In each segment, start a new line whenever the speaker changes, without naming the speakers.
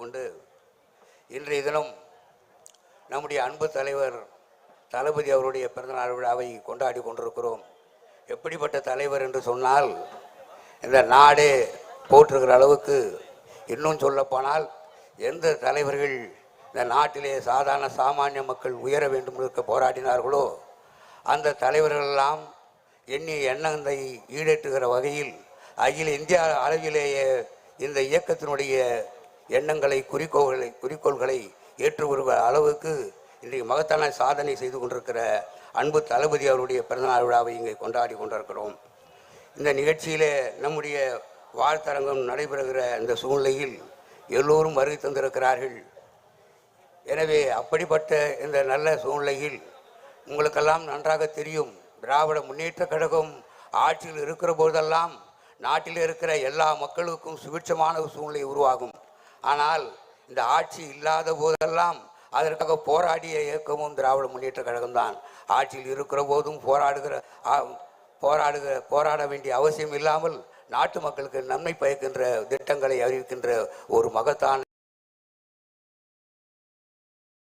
கொண்டு இன்றைய தினம் நம்முடைய அன்பு தலைவர் தளபதி அவருடைய பிறந்தநாள் விழாவை கொண்டாடி கொண்டிருக்கிறோம். எப்படிப்பட்ட தலைவர் என்று சொன்னால் இந்த நாடே போற்றுகிற அளவுக்கு இன்னும் சொல்லப்போனால் எந்த தலைவர்கள் இந்த நாட்டிலே சாதாரண சாமானிய மக்கள் உயர வேண்டும் இருக்க போராடினார்களோ அந்த தலைவர்களெல்லாம் எண்ணிய எண்ணத்தை ஈடேற்றுகிற வகையில் அகில இந்தியா அளவிலேயே இந்த இயக்கத்தினுடைய எண்ணங்களை குறிக்கோள்களை குறிக்கோள்களை ஏற்றுக்கொள்கிற அளவுக்கு இன்றைக்கு மகத்தான சாதனை செய்து கொண்டிருக்கிற அன்பு தளபதி அவருடைய பிறந்தநாள் விழாவை இங்கே கொண்டாடி கொண்டிருக்கிறோம். இந்த நிகழ்ச்சியிலே நம்முடைய வாழ்த்தரங்கம் நடைபெறுகிற இந்த சூழ்நிலையில் எல்லோரும் வருகை தந்திருக்கிறார்கள். எனவே அப்படிப்பட்ட இந்த நல்ல சூழ்நிலையில் உங்களுக்கெல்லாம் நன்றாக தெரியும். திராவிட முன்னேற்ற கழகம் ஆட்சியில் இருக்கிற போதெல்லாம் நாட்டில் இருக்கிற எல்லா மக்களுக்கும் சுபிட்சமான ஒரு சூழ்நிலை உருவாகும். ஆனால் இந்த ஆட்சி இல்லாத போதெல்லாம் அதற்காக போராடிய இயக்கமும் திராவிட முன்னேற்ற கழகம் தான். ஆட்சியில் இருக்கிற போதும் போராடுகிற போராடுகிற போராட வேண்டிய அவசியம் இல்லாமல் நாட்டு மக்களுக்கு நன்மை பயக்கின்ற திட்டங்களை அறிவிக்கின்ற ஒரு மகத்தான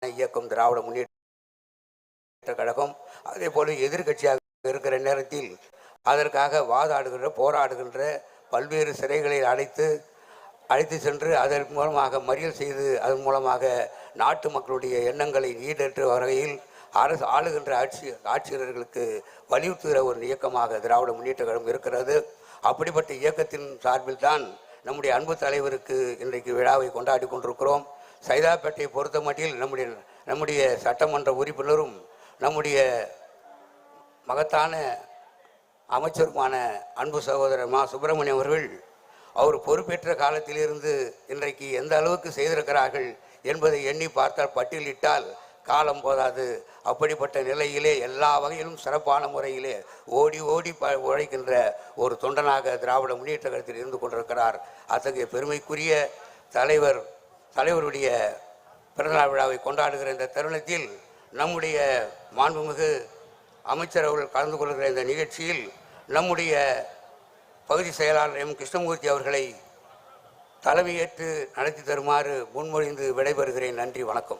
இயக்கம் திராவிட முன்னேற்ற கழகம். அதே போல எதிர்க்கட்சியாக இருக்கிற நேரத்தில் அதற்காக வாதாடுகின்ற போராடுகின்ற பல்வேறு சிறைகளை அடைத்து அழைத்து சென்று அதன் மூலமாக மறியல் செய்து அதன் மூலமாக நாட்டு மக்களுடைய எண்ணங்களை ஈடேற்று வகையில் அரசு ஆளுகின்ற ஆட்சி ஆட்சியர்களுக்கு வலியுறுத்துகிற ஒரு இயக்கமாக திராவிட முன்னேற்ற கழகம் இருக்கிறது. அப்படிப்பட்ட இயக்கத்தின் சார்பில் தான் நம்முடைய அன்பு தலைவருக்கு இன்றைக்கு விழாவை கொண்டாடி கொண்டிருக்கிறோம். சைதாப்பேட்டையை பொறுத்த மட்டில் நம்முடைய நம்முடைய சட்டமன்ற உறுப்பினரும் நம்முடைய மகத்தான அமைச்சருமான அன்பு சகோதரர் மா சுப்பிரமணியம் அவர்கள் அவர் பொறுப்பேற்ற காலத்திலிருந்து இன்றைக்கு எந்த அளவுக்கு செய்திருக்கிறார்கள் என்பதை எண்ணி பார்த்தால் பட்டியலிட்டால் காலம் போதாது. அப்படிப்பட்ட நிலையிலே எல்லா வகையிலும் சிறப்பான முறையிலே ஓடி ஓடி ப உழைக்கின்ற ஒரு தொண்டனாக திராவிட முன்னேற்ற கழகத்தில் இருந்து கொண்டிருக்கிறார். அத்தகைய பெருமைக்குரிய தலைவர் தலைவருடைய பிறந்தநாள் விழாவை கொண்டாடுகிற இந்த தருணத்தில் நம்முடைய மாண்புமிகு அமைச்சர் அவர்கள் கலந்து கொள்கிற இந்த நிகழ்ச்சியில் நம்முடைய பகுதி செயலாளர் எம். கிருஷ்ணமூர்த்தி அவர்களை தலைமையேற்று நடத்தி தருமாறு முன்மொழிந்து விடைபெறுகிறேன். நன்றி வணக்கம்.